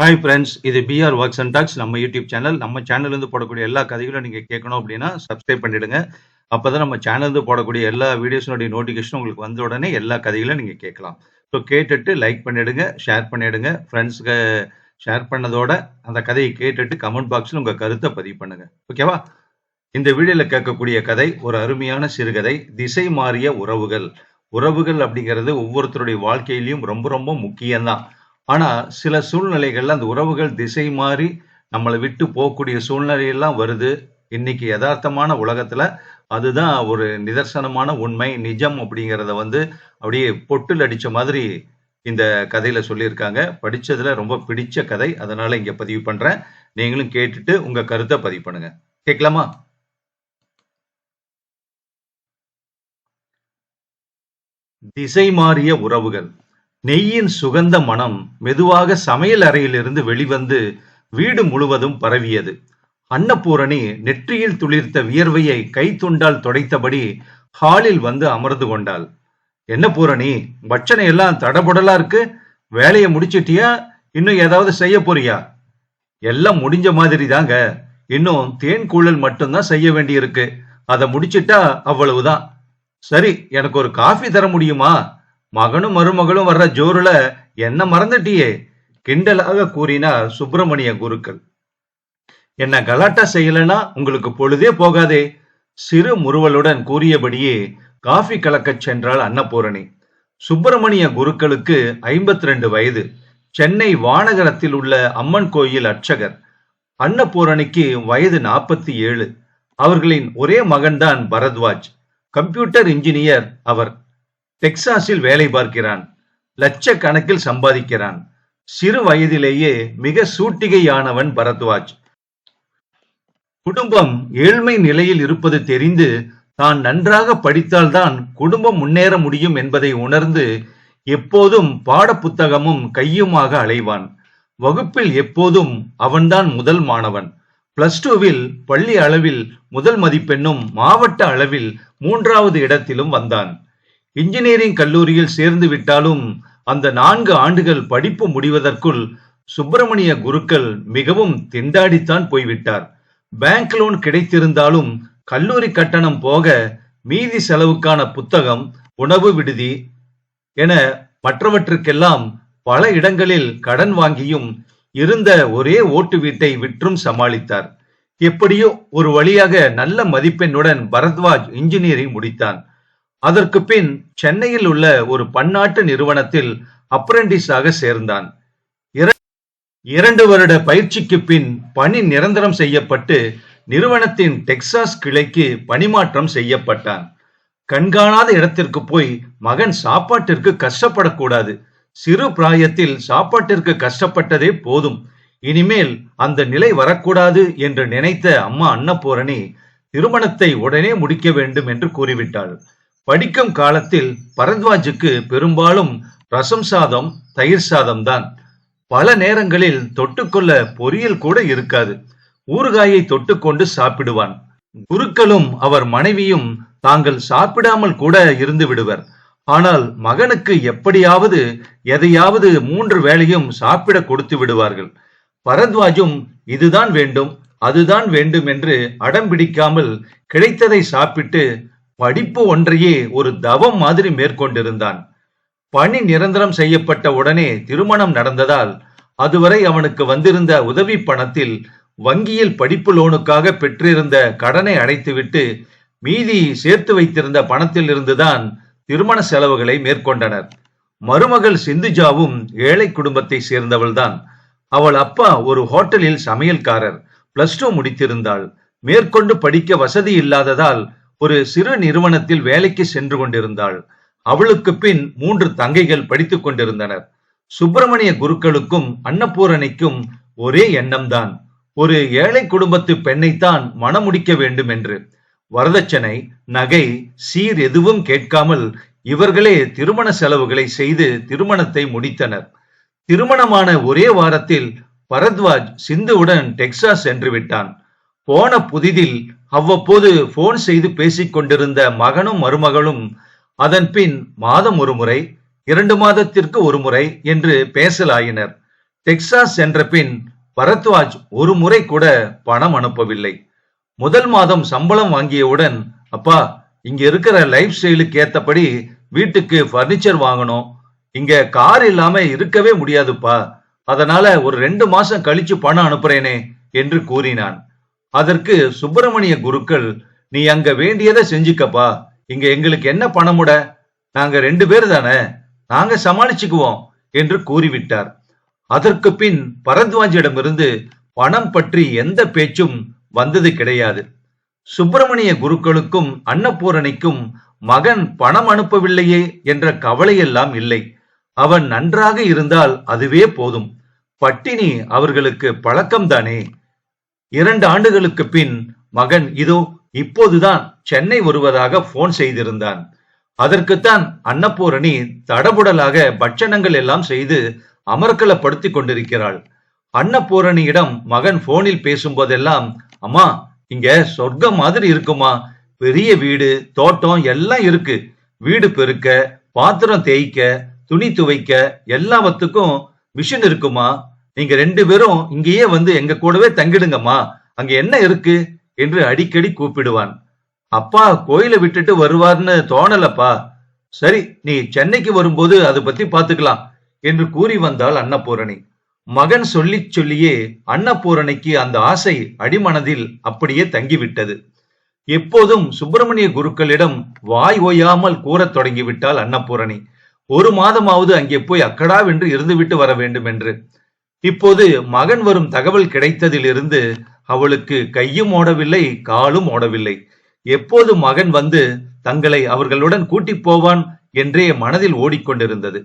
Hi friends இது PR works and talks நம்ம YouTube channel நம்ம சேனல்ல இருந்து போடக்கூடிய எல்லா கதைகளும் நீங்க கேட்கணும் அப்படின்னா சப்ஸ்கிரைப் பண்ணிடுங்க. அப்பதான் நம்ம சேனல்ல இருந்து போடக்கூடிய எல்லா வீடியோஸினுடைய நோட்டிஃபிகேஷன் உங்களுக்கு வந்த உடனே எல்லா கதைகளும் நீங்க கேட்கலாம். ஸோ கேட்டுட்டு லைக் பண்ணிடுங்க ஷேர் பண்ணிடுங்க. ஃப்ரெண்ட்ஸ்க்கு ஷேர் பண்ணதோட அந்த கதையை கேட்டுட்டு கமெண்ட் பாக்ஸில் உங்க கருத்தை பதிவு பண்ணுங்க. ஓகேவா இந்த வீடியோல கேட்கக்கூடிய கதை ஒரு அருமையான சிறுகதை. திசை மாறிய உறவுகள். உறவுகள் அப்படிங்கிறது ஒவ்வொருத்தருடைய வாழ்க்கையிலையும் ரொம்ப ரொம்ப முக்கியம்தான். ஆனா சில சூழ்நிலைகள்ல அந்த உறவுகள் திசை மாறி நம்மளை விட்டு போகக்கூடிய சூழ்நிலையெல்லாம் வருது. இன்னைக்கு யதார்த்தமான உலகத்துல அதுதான் ஒரு நிதர்சனமான உண்மை நிஜம் அப்படிங்கிறத வந்து அப்படியே பொட்டில் அடிச்ச மாதிரி இந்த கதையில சொல்லியிருக்காங்க. படிச்சதுல ரொம்ப பிடிச்ச கதை. அதனால இங்க பதிவு பண்றேன். நீங்களும் கேட்டுட்டு உங்க கருத்தை பதிவு பண்ணுங்க. கேட்கலாமா? திசை மாறிய உறவுகள். நெய்யின் சுகந்த மனம் மெதுவாக சமையல் அறையிலிருந்து வெளிவந்து வீடு முழுவதும் பரவியது. அன்னபூரணி நெற்றியில் துளிர்த்த வியர்வையை கைத்துண்டால் துடைத்தபடி ஹாலில் வந்து அமர்ந்து கொண்டாள். என்ன பூரணி பட்சணை எல்லாம் தடபுடலா இருக்கு? வேலையை முடிச்சிட்டியா? இன்னும் ஏதாவது செய்ய போறியா? எல்லாம் முடிஞ்ச மாதிரி தாங்க இன்னும் தேன் கூழல் மட்டும்தான் செய்ய வேண்டியிருக்கு. அதை முடிச்சிட்டா அவ்வளவுதான். சரி எனக்கு ஒரு காஃபி தர முடியுமா? மகனும் மருமகளும் வர்ற ஜோருல என்ன மறந்துட்டியே? கிண்டலாக கூறினார் சுப்பிரமணிய குருக்கள். என்ன கலாட்டா செய்யலனா உங்களுக்கு பொழுதே போகாதே? சிறு முறுவலுடன் கூறியபடியே காஃபி கலக்கச் சென்றாள் அன்னபூரணி. சுப்பிரமணிய குருக்களுக்கு ஐம்பத்தி ரெண்டு வயது. சென்னை வானகரத்தில் உள்ள அம்மன் கோயில் அர்ச்சகர். அன்னபூரணிக்கு வயது நாற்பத்தி ஏழு. அவர்களின் ஒரே மகன்தான் பரத்வாஜ். கம்ப்யூட்டர் இன்ஜினியர் அவர். டெக்சாஸில் வேலை பார்க்கிறான். லட்சக்கணக்கில் சம்பாதிக்கிறான். சிறு வயதிலேயே மிக சூட்டிகையானவன் பரத்வாஜ். குடும்பம் ஏழ்மை நிலையில் இருப்பது தெரிந்து தான் நன்றாக படித்தால்தான் குடும்பம் முன்னேற முடியும் என்பதை உணர்ந்து எப்போதும் பாடப்புத்தகமும் கையுமாக அலைவான். வகுப்பில் எப்போதும் அவன்தான் முதல் மாணவன். பிளஸ் டூவில் பள்ளி அளவில் முதல் மதிப்பெண்ணும் மாவட்ட அளவில் மூன்றாவது இடத்திலும் வந்தான். இன்ஜினியரிங் கல்லூரியில் சேர்ந்து விட்டாலும் அந்த நான்கு ஆண்டுகள் படிப்பு முடிவதற்குள் சுப்பிரமணிய குருக்கள் மிகவும் திண்டாடித்தான் போய்விட்டார். பேங்க் லோன் கிடைத்திருந்தாலும் கல்லூரி கட்டணம் போக மீதி செலவுக்கான புத்தகம் உணவு விடுதி என மற்றவற்றுக்கெல்லாம் பல இடங்களில் கடன் வாங்கியும் இருந்த ஒரே ஓட்டு வீட்டை விற்றும் சமாளித்தார். எப்படியோ ஒரு வழியாக நல்ல மதிப்பெண்ணுடன் பரத்வாஜ் இன்ஜினியரிங் முடித்தான். அதற்கு பின் சென்னையில் உள்ள ஒரு பன்னாட்டு நிறுவனத்தில் அப்ரண்டிஸாக சேர்ந்தான். இரண்டு வருட பயிற்சிக்கு பின் பணி நிரந்தரம் செய்யப்பட்டு நிறுவனத்தின் டெக்சாஸ் கிளைக்கு பணிமாற்றம் செய்யப்பட்டான். கண்காணாத இடத்திற்கு போய் மகன் சாப்பாட்டிற்கு கஷ்டப்படக்கூடாது. சிறு பிராயத்தில் சாப்பாட்டிற்கு கஷ்டப்பட்டதே போதும். இனிமேல் அந்த நிலை வரக்கூடாது என்று நினைத்த அம்மா அன்னபூரணி திருமணத்தை உடனே முடிக்க வேண்டும் என்று கூறிவிட்டாள். படிக்கும் காலத்தில் பரத்வாஜுக்கு பெரும்பாலும் ரசம் சாதம் தயிர் சாதம் தான். பல நேரங்களில் தொட்டுக்கொள்ள பொரியல் கூட இருக்காது. ஊறுகாயை தொட்டுக்கொண்டு சாப்பிடுவான். குருக்களும் அவர் மனைவியும் தாங்கள் சாப்பிடாமல் கூட இருந்து விடுவர். ஆனால் மகனுக்கு எப்படியாவது எதையாவது மூன்று வேளையும் சாப்பிட கொடுத்து விடுவார்கள். பரத்வாஜும் இதுதான் வேண்டும் அதுதான் வேண்டும் என்று அடம் பிடிக்காமல் கிடைத்ததை சாப்பிட்டு படிப்பு ஒன்றையே ஒரு தவம் மாதிரி மேற்கொண்டிருந்தான். பணி நிரந்தரம் செய்யப்பட்ட உடனே திருமணம் நடந்ததால் அதுவரை அவனுக்கு வந்திருந்த உதவி பணத்தில் வங்கியில் படிப்பு லோனுக்காக பெற்றிருந்த கடனை அடைத்துவிட்டு மீதி சேர்த்து வைத்திருந்த பணத்தில் இருந்துதான் திருமண செலவுகளை மேற்கொண்டனர். மருமகள் சிந்துஜாவும் ஏழை குடும்பத்தை சேர்ந்தவள்தான். அவள் அப்பா ஒரு ஹோட்டலில் சமையல்காரர் பிளஸ் டூ முடித்திருந்தாள். மேற்கொண்டு படிக்க வசதி இல்லாததால் ஒரு சிறு நிறுவனத்தில் வேலைக்கு சென்று கொண்டிருந்தாள். அவளுக்கு பின் மூன்று தங்கைகள் படித்துக் கொண்டிருந்தனர். சுப்பிரமணிய குருக்களுக்கும் அன்னபூரணிக்கும் ஒரே எண்ணம்தான். ஒரு ஏழை குடும்பத்து பெண்ணைத்தான் மணமுடிக்க வேண்டும் என்று வரதட்சணை நகை சீர் எதுவும் கேட்காமல் இவர்களே திருமண செலவுகளை செய்து திருமணத்தை முடித்தனர். திருமணமான ஒரே வாரத்தில் பரத்வாஜ் சிந்துவுடன் டெக்சாஸ் சென்று விட்டான். போன புதிதில் அவ்வப்போது போன் செய்து பேசிக் கொண்டிருந்த மகனும் மருமகளும் அதன் பின் மாதம் ஒரு முறை இரண்டு மாதத்திற்கு ஒரு முறை என்று பேசலாயினர். டெக்சாஸ் சென்ற பின் பரத்வாஜ் ஒரு முறை கூட பணம் அனுப்பவில்லை. முதல் மாதம் சம்பளம் வாங்கியவுடன் அப்பா இங்க இருக்கிற லைஃப் ஸ்டைலுக்கு ஏத்தபடி வீட்டுக்கு பர்னிச்சர் வாங்கணும். இங்க கார் இல்லாம இருக்கவே முடியாதுப்பா. அதனால ஒரு ரெண்டு மாசம் கழிச்சு பணம் அனுப்புறேனே என்று கூறினான். அதற்கு சுப்பிரமணிய குருக்கள் நீ அங்க வேண்டியதை செஞ்சுக்கப்பா. இங்க எங்களுக்கு என்ன பணமுட? நாங்க ரெண்டு பேர் தானே. நாங்க சமாளிச்சுக்குவோம் என்று கூறிவிட்டார். அதற்கு பின் பரத்வாஜிடமிருந்து பணம் பற்றி எந்த பேச்சும் வந்தது கிடையாது. சுப்பிரமணிய குருக்களுக்கும் அன்னபூரணிக்கும் மகன் பணம் அனுப்பவில்லையே என்ற கவலையெல்லாம் இல்லை. அவன் நன்றாக இருந்தால் அதுவே போதும். பட்டினி அவர்களுக்கு பழக்கம்தானே. இரண்டு ஆண்டுகளுக்கு பின் மகன் இதோ இப்போதுதான் சென்னை வருவதாக போன் செய்திருந்தான். அதற்குத்தான் அன்னபூரணி தடபுடலாக பட்சணங்கள் எல்லாம் செய்து அமர்க்கலப்படுத்திக் கொண்டிருக்கிறாள். அன்னபூரணியிடம் மகன் போனில் பேசும்போதெல்லாம் அம்மா இங்க சொர்க்கம் மாதிரி இருக்குமா? பெரிய வீடு தோட்டம் எல்லாம் இருக்கு. வீடு பெருக்க பாத்திரம் தேய்க்க துணி துவைக்க எல்லாவத்துக்கும் மிஷின் இருக்குமா? நீங்க ரெண்டு பேரும் இங்கேயே வந்து எங்க கூடவே தங்கிடுங்கம்மா. அங்க என்ன இருக்கு? என்று அடிக்கடி கூப்பிடுவான். அப்பா கோயிலை விட்டுட்டு வருவார்னு தோணலப்பா. சரி நீ சென்னைக்கு வரும்போது அதை பத்தி பாத்துக்கலாம் என்று கூறி வந்தாள் அன்னபூரணி. மகன் சொல்லி சொல்லியே அன்னபூரணிக்கு அந்த ஆசை அடிமனதில் அப்படியே தங்கிவிட்டது. எப்போதும் சுப்பிரமணிய குருக்களிடம் வாய் ஓயாமல் கூறத் தொடங்கிவிட்டாள் அன்னபூரணி. ஒரு மாதமாவது அங்கே போய் அக்கடாவென்று இருந்துவிட்டு வர வேண்டும் என்று இப்போது மகன் வரும் தகவல் கிடைத்ததிலிருந்து அவளுக்கு கையும் ஓடவில்லை காலும் ஓடவில்லை. எப்போது மகன் வந்து தங்களை அவர்களுடன் கூட்டிப் போவான் என்றே மனதில் ஓடிக்கொண்டிருந்தது.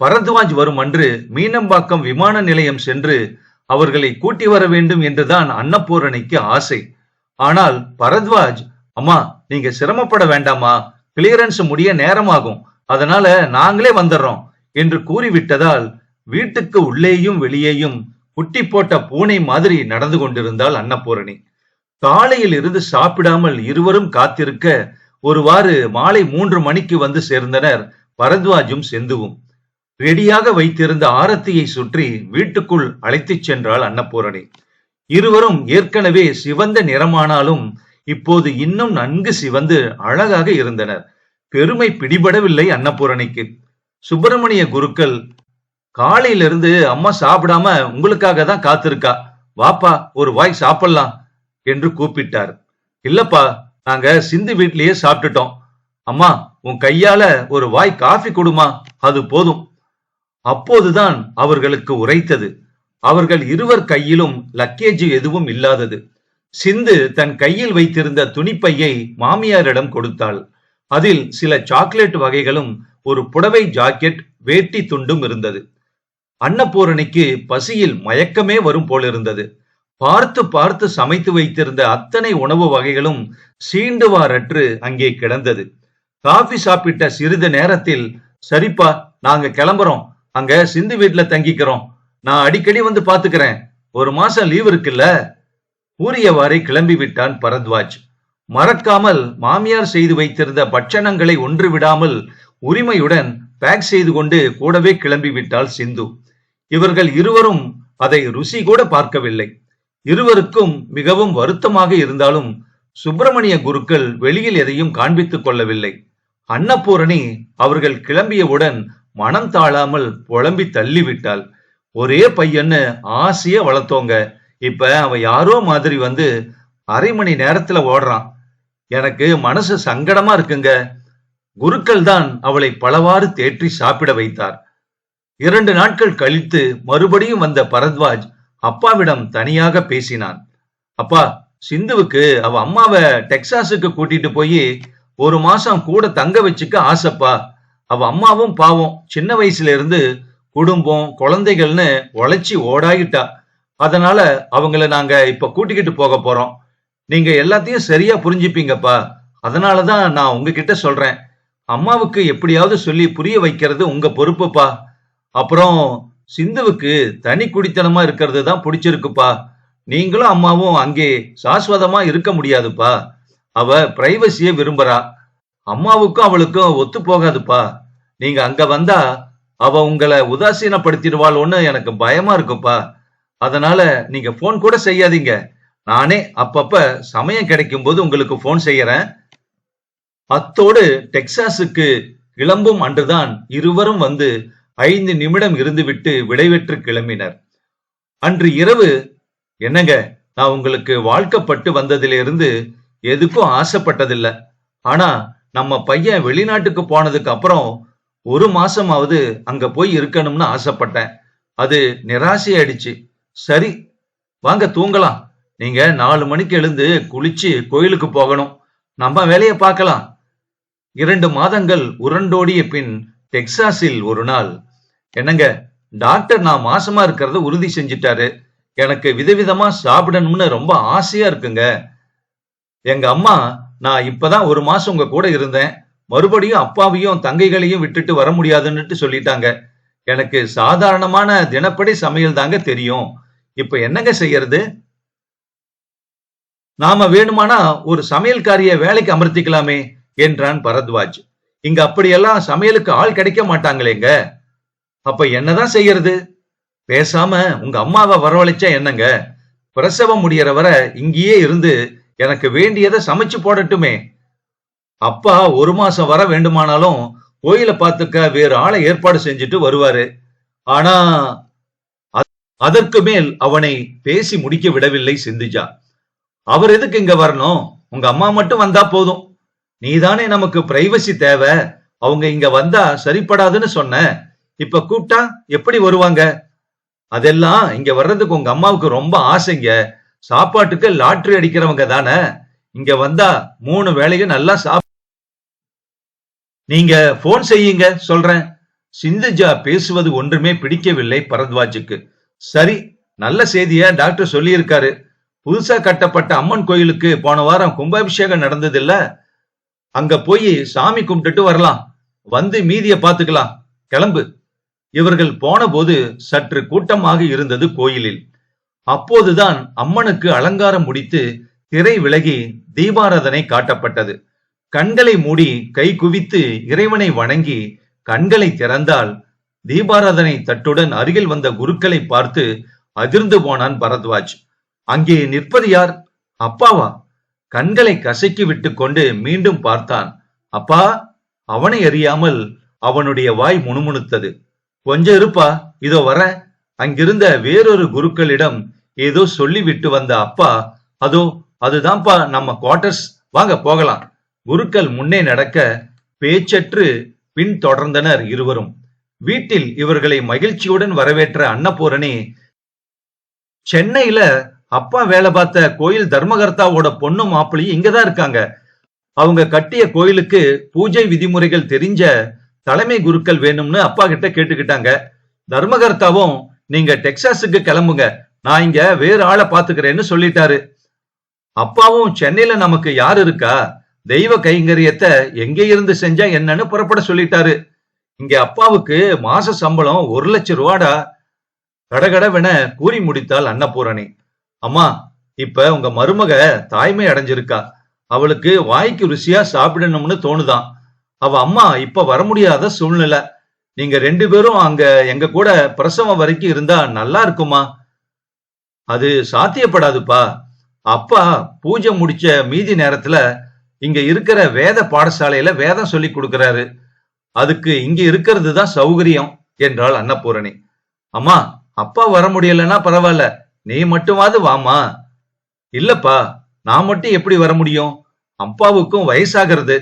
பரத்வாஜ் வரும் அன்று மீனம்பாக்கம் விமான நிலையம் சென்று அவர்களை கூட்டி வர வேண்டும் என்றுதான் அன்னபூரணிக்கு ஆசை. ஆனால் பரத்வாஜ் அம்மா நீங்க சிரமப்பட வேண்டாமா கிளியரன்ஸ் முடிய நேரமாகும். அதனால நாங்களே வந்துடுறோம் என்று கூறிவிட்டதால் வீட்டுக்கு உள்ளேயும் வெளியேயும் குட்டி போட்ட பூனை மாதிரி நடந்து கொண்டிருந்தாள் அன்னபூரணி. காலையில் இருந்து சாப்பிடாமல் இருவரும் காத்திருக்க ஒருவாறு மாலை மூன்று மணிக்கு வந்து சேர்ந்தனர் பரத்வாஜும் செந்துவும். ரெடியாக வைத்திருந்த ஆரத்தியை சுற்றி வீட்டுக்குள் அழைத்துச் சென்றாள் அன்னபூரணி. இருவரும் ஏற்கனவே சிவந்த நிறமானாலும் இப்போது இன்னும் நன்கு சிவந்து அழகாக இருந்தனர். பெருமை பிடிபடவில்லை அன்னபூரணிக்கு. சுப்பிரமணிய குருக்கள் காலையிலிருந்து அம்மா சாப்பிடாம உங்களுக்காக தான் காத்திருக்கா. வாப்பா ஒரு வாய் சாப்பிடலாம் என்று கூப்பிட்டார். இல்லப்பா நாங்க சிந்து வீட்லயே சாப்பிட்டுட்டோம். அம்மா உன் கையால ஒரு வாய் காஃபி கொடுமா? அது போதும். அப்போதுதான் அவர்களுக்கு உரைத்தது. அவர்கள் இருவர் கையிலும் லக்கேஜ் எதுவும் இல்லாதது. சிந்து தன் கையில் வைத்திருந்த துணிப்பையை மாமியாரிடம் கொடுத்தாள். அதில் சில சாக்லேட் வகைகளும் ஒரு புடவை ஜாக்கெட் வேட்டி துண்டும் இருந்தது. அன்னபூரணிக்கு பசியில் மயக்கமே வரும் போலிருந்தது. பார்த்து பார்த்து சமைத்து வைத்திருந்த அத்தனை உணவு வகைகளும் சீண்டுவாரற்று அங்கே கிடந்தது. காபி சாப்பிட்ட சிறிது நேரத்தில் சரிப்பா நாங்க கிளம்புறோம். அங்க சிந்து வீட்டுல தங்கிக்கிறோம். நான் அடிக்கடி வந்து பாத்துக்கிறேன். ஒரு மாசம் லீவ் இருக்குல்ல? கூறியவாறே கிளம்பி விட்டான் பரத்வாஜ். மறக்காமல் மாமியார் செய்து வைத்திருந்த பட்சணங்களை ஒன்று விடாமல் உரிமையுடன் பேக் செய்து கொண்டு கூடவே கிளம்பி விட்டாள் சிந்து. இவர்கள் இருவரும் அதை ருசி கூட பார்க்கவில்லை. இருவருக்கும் மிகவும் வருத்தமாக இருந்தாலும் சுப்பிரமணிய குருக்கள் வெளியில் எதையும் காண்பித்துக் கொள்ளவில்லை. அன்னபூரணி அவர்கள் கிளம்பியவுடன் மனம் தாழாமல் புலம்பி தள்ளிவிட்டாள். ஒரே பையன்னு ஆசைய வளர்த்தோங்க. இப்ப அவன் யாரோ மாதிரி வந்து அரை மணி நேரத்துல ஓடுறான். எனக்கு மனசு சங்கடமா இருக்குங்க. குருக்கள் தான் அவளை பலவாறு தேற்றி சாப்பிட வைத்தார். இரண்டு நாட்கள் கழித்து மறுபடியும் வந்த பரத்வாஜ் அப்பாவிடம் தனியாக பேசினான். அப்பா சிந்துவுக்கு அவ அம்மாவை டெக்சாஸுக்கு கூட்டிட்டு போய் ஒரு மாசம் கூட தங்க வச்சுக்க ஆசைப்பா. அவ அம்மாவும் பாவம் சின்ன வயசுல இருந்து குடும்பம் குழந்தைகள்னு உழைச்சி ஓடாயிட்டா. அதனால அவங்கள நாங்க இப்ப கூட்டிக்கிட்டு போக போறோம். நீங்க எல்லாத்தையும் சரியா புரிஞ்சுப்பீங்கப்பா. அதனாலதான் நான் உங்ககிட்ட சொல்றேன். அம்மாவுக்கு எப்படியாவது சொல்லி புரிய வைக்கிறது உங்க பொறுப்புப்பா. அப்புறம் சிந்துவுக்கு தனி குடித்தனமா இருக்கிறது தான் பிடிச்சிருக்குப்பா. நீங்களும் அம்மாவும் அங்கே சாஸ்வதமா இருக்க முடியாதுப்பா. அவ பிரைவசிய விரும்புறா. அம்மாவுக்கும் அவளுக்கும் ஒத்து போகாதுப்பா. நீங்க அங்க வந்தா அவ உங்களை உதாசீனப்படுத்திடுவாளோன்னு எனக்கு பயமா இருக்குப்பா. அதனால நீங்க போன் கூட செய்யாதீங்க. நானே அப்பப்ப சமயம் கிடைக்கும் போது உங்களுக்கு போன் செய்யறேன். அத்தோடு டெக்சாஸுக்கு கிளம்பும் அன்றுதான் இருவரும் வந்து ஐந்து நிமிடம் இருந்துவிட்டு விடைபெற்று கிளம்பினர். அன்று இரவு என்னங்க நான் உங்களுக்கு வாழ்க்கப்பட்டு வந்ததிலிருந்து எதுக்கும் ஆசைப்பட்டதில்ல. ஆனா நம்ம பையன் வெளிநாட்டுக்கு போனதுக்கு அப்புறம் ஒரு மாசமாவது அங்க போய் இருக்கணும்னு ஆசைப்பட்டேன். அது நிராசையாயிடுச்சு சரி வாங்க தூங்கலாம். நீங்க நாலு மணிக்கு எழுந்து குளிச்சு கோயிலுக்கு போகணும். நம்ம வேலையை பார்க்கலாம். இரண்டு மாதங்கள் உரண்டோடிய பின் டெக்சாஸில் ஒரு நாள் என்னங்க டாக்டர் நான் மாசமா இருக்கிறத உறுதி செஞ்சிட்டாரு. எனக்கு விதவிதமா சாப்பிடணும்னு ரொம்ப ஆசையா இருக்குங்க. எங்க அம்மா நான் இப்பதான் ஒரு மாசம் உங்க கூட இருந்தேன். மறுபடியும் அப்பாவையும் தங்கைகளையும் விட்டுட்டு வர முடியாதுன்னுட்டு சொல்லிட்டாங்க. எனக்கு சாதாரணமான தினப்படி சமையல் தாங்க தெரியும். இப்ப என்னங்க செய்யறது? நாம வேணுமானா ஒரு சமையல்காரிய வேலைக்கு அமர்த்திக்கலாமே என்றான் பரத்வாஜ். இங்க அப்படியெல்லாம் சமையலுக்கு ஆள் கிடைக்க மாட்டாங்களேங்க. அப்ப என்னதான் செய்யறது? பேசாம உங்க அம்மாவை வரவழைச்சா என்னங்க? பிரசவம் முடியற வரை இங்கேயே இருந்து எனக்கு வேண்டியதை சமைச்சு போடட்டுமே. அப்பா ஒரு மாசம் வர வேண்டுமானாலும் கோயில பாத்துக்க வேறு ஆளை ஏற்பாடு செஞ்சுட்டு வருவாரு. ஆனா அதற்கு மேல் அவனை பேசி முடிக்க விடவில்லை சிந்துஜா. அவர் எதுக்கு இங்க வரணும்? உங்க அம்மா மட்டும் வந்தா போதும். நீதானே நமக்கு பிரைவசி தேவை. அவங்க இங்க வந்தா சரிப்படாதுன்னு சொன்ன. இப்ப கூப்பிட்டா எப்படி வருவாங்க? அதெல்லாம் இங்க வர்றதுக்கு உங்க அம்மாவுக்கு ரொம்ப ஆசைங்க. சாப்பாட்டுக்கு லாட்ரி அடிக்கிறவங்க தானே. இங்க வந்தா மூணு வேளையும் நல்லா சாப் நீங்க போன் செய்யுங்க சொல்றேன். சிந்துஜா பேசுவது ஒன்றுமே பிடிக்கவில்லை பரத்வாஜுக்கு. சரி நல்ல செய்திய டாக்டர் சொல்லியிருக்காரு. புதுசா கட்டப்பட்ட அம்மன் கோயிலுக்கு போன வாரம் கும்பாபிஷேகம் நடந்தது இல்லை அங்க போய் சாமி கும்பிட்டுட்டு வரலாம். வந்து மீதிய பாத்துக்கலாம் கிளம்பு. இவர்கள் போன போது சற்று கூட்டமாக இருந்தது கோயிலில். அப்போதுதான் அம்மனுக்கு அலங்காரம் முடித்து திரை விலகி தீபாராதனை காட்டப்பட்டது. கண்களை மூடி கை குவித்து இறைவனை வணங்கி கண்களை திறந்தால் தீபாராதனை தட்டுடன் அருகில் வந்த குருக்களை பார்த்து அதிர்ந்து போனான் பரத்வாஜ். அங்கே நிற்பது யார்? அப்பாவா? கண்களை கசக்கி விட்டு கொண்டு மீண்டும் பார்த்தான். அப்பா அவனை அறியாமல் அவனுடைய வாய் முணுமுணுத்தது. கொஞ்சம் இருப்பா இதோ வர. அங்கிருந்த வேறொரு குருக்களிடம் ஏதோ சொல்லிவிட்டு வந்த அப்பா அதோ அதுதான்ப்பா நம்ம குவார்டர்ஸ் வாங்க போகலாம். குருக்கள் முன்னே நடக்க பேச்சற்று பின் தொடர்ந்தனர் இருவரும். வீட்டில் இவர்களை மகிழ்ச்சியுடன் வரவேற்ற அன்னபூரணி சென்னையில அப்பா வேலை பார்த்த கோயில் தர்மகர்த்தாவோட பொண்ணு மாப்பிள்ளையும் இங்கதான் இருக்காங்க. அவங்க கட்டிய கோயிலுக்கு பூஜை விதிமுறைகள் தெரிஞ்ச தலைமை குருக்கள் வேணும்னு அப்பா கிட்ட கேட்டுக்கிட்டாங்க. தர்மகர்த்தாவும் நீங்க டெக்சாஸுக்கு கிளம்புங்க. நான் இங்க வேறு ஆளை பாத்துக்கிறேன்னு சொல்லிட்டாரு. அப்பாவும் சென்னையில நமக்கு யார் இருக்கா? தெய்வ கைங்கரியத்தை எங்க இருந்து செஞ்சா என்னன்னு புறப்பட சொல்லிட்டாரு. இங்க அப்பாவுக்கு மாச சம்பளம் ஒரு லட்சம் ரூபாடா. கடகடவென கூறி முடித்தாள் அன்னபூரணி. அம்மா இப்ப உங்க மருமக தாய்மை அடைஞ்சிருக்கா. அவளுக்கு வாய்க்கு ருசியா சாப்பிடணும்னு தோணுதான் அவ அம்மா இப்ப வர முடியாத சூழ்நிலை. நீங்க ரெண்டு பேரும் அங்க எங்க கூட பிரசவம் வரைக்கும் இருந்தா நல்லா இருக்குமா? அது சாத்தியப்படாதுப்பா. அப்பா பூஜை முடிச்ச மீதி நேரத்துல இங்க இருக்கிற வேத பாடசாலையில வேதம் சொல்லி கொடுக்கறாரு. அதுக்கு இங்க இருக்கிறது தான் சௌகரியம் என்றாள் அன்னபூரணி. அம்மா அப்பா வர முடியலன்னா பரவாயில்ல. நீ மட்டுமாவது வாமா இல்லப்பா நான் மட்டும் எப்படி வர முடியும்? அப்பாவுக்கும் வயசாகிறது.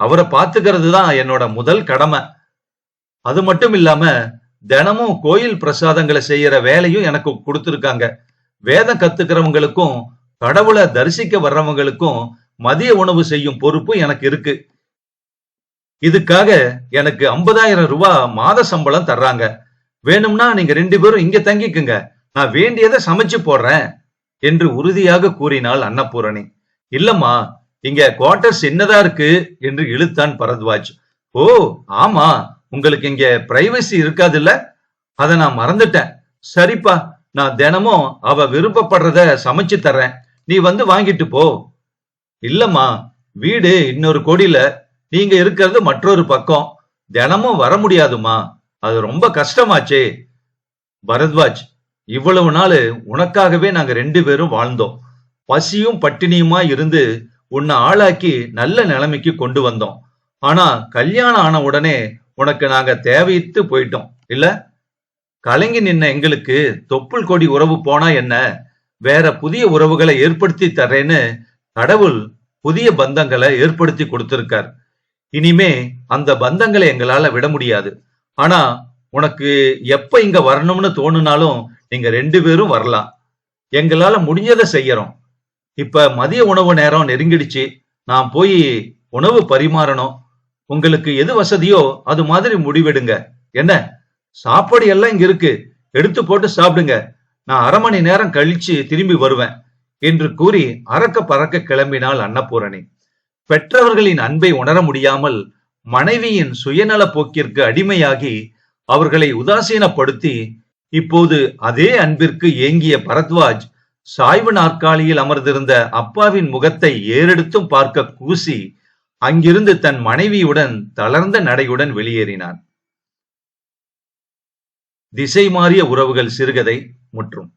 அவரை பாத்துக்கிறது தான் என்னோட முதல் கடமை. அது மட்டும் இல்லாம தினமும் கோயில் பிரசாதங்களை செய்யற வேலையும் எனக்கு கொடுத்துருக்காங்க. வேதம் கத்துக்கிறவங்களுக்கும் கடவுளை தரிசிக்க வர்றவங்களுக்கும் மதிய உணவு செய்யும் பொறுப்பு எனக்கு இருக்கு. இதுக்காக எனக்கு 50000 ரூபாய் மாத சம்பளம் தர்றாங்க. வேணும்னா நீங்க ரெண்டு பேரும் இங்க தங்கிக்குங்க. நான் வேண்டியதை சமைச்சு போடுறேன் என்று உறுதியாக கூறினாள் அன்னபூரணி. இல்லம்மா இங்க குவார்டர்ஸ் என்னதா இருக்கு? என்று இழுத்தான் பரத்வாஜ். ஓ ஆமா உங்களுக்கு இங்க பிரைவசி இருக்காதுல்ல? அத நான் மறந்துட்டேன். சரிப்பா நான் தினமும் அவ விருப்பப்படுறத சமைச்சு தர்றேன். நீ வந்து வாங்கிட்டு போ. இல்லம்மா வீடு இன்னொரு கோடியில. நீங்க இருக்கிறது மற்றொரு பக்கம். தினமும் வர முடியாதுமா அது ரொம்ப கஷ்டமாச்சே. பரத்வாஜ் இவ்வளவு நாள் உனக்காகவே நாங்க ரெண்டு பேரும் வாழ்ந்தோம். பசியும் பட்டினியுமா இருந்து உன்னை ஆளாக்கி நல்ல நிலைமைக்கு கொண்டு வந்தோம். ஆனா கல்யாணம் ஆன உடனே உனக்கு நாங்க தேவையிட்டு போயிட்டோம். இல்ல? கலங்கி நின்ன எங்களுக்கு தொப்புள் கொடி உறவு போனா என்ன? வேற புதிய உறவுகளை ஏற்படுத்தி தர்றேன்னு கடவுள் புதிய பந்தங்களை ஏற்படுத்தி கொடுத்திருக்கார். இனிமே அந்த பந்தங்களை எங்களால விட முடியாது. ஆனா உனக்கு எப்ப இங்க வரணும்னு தோணுனாலும் நீங்க ரெண்டு பேரும் வரலாம். எங்களால முடிஞ்சதை செய்யறோம். இப்ப மதிய உணவு நேரம் நெருங்கிடுச்சு. நான் போய் உணவு பரிமாறணும். உங்களுக்கு எது வசதியோ அது மாதிரி முடிவெடுங்க. என்ன? சாப்பாடு எல்லாம் இங்க இருக்கு. எடுத்து போட்டு சாப்பிடுங்க. நான் அரை மணி நேரம் கழிச்சு திரும்பி வருவேன் என்று கூறி அறக்க பறக்க கிளம்பினாள் அன்னபூரணி. பெற்றவர்களின் அன்பை உணர முடியாமல் மனைவியின் சுயநல போக்கிற்கு அடிமையாகி அவர்களை உதாசீனப்படுத்தி இப்போது அதே அன்பிற்கு ஏங்கிய பரத்வாஜ் சாய்வு நாற்காலியில் அமர்ந்திருந்த அப்பாவின் முகத்தை ஏறெடுத்தும் பார்க்க கூசி அங்கிருந்து தன் மனைவியுடன் தளர்ந்த நடையுடன் வெளியேறினான். திசை மாறிய உறவுகள் சிறுகதை முற்றும்.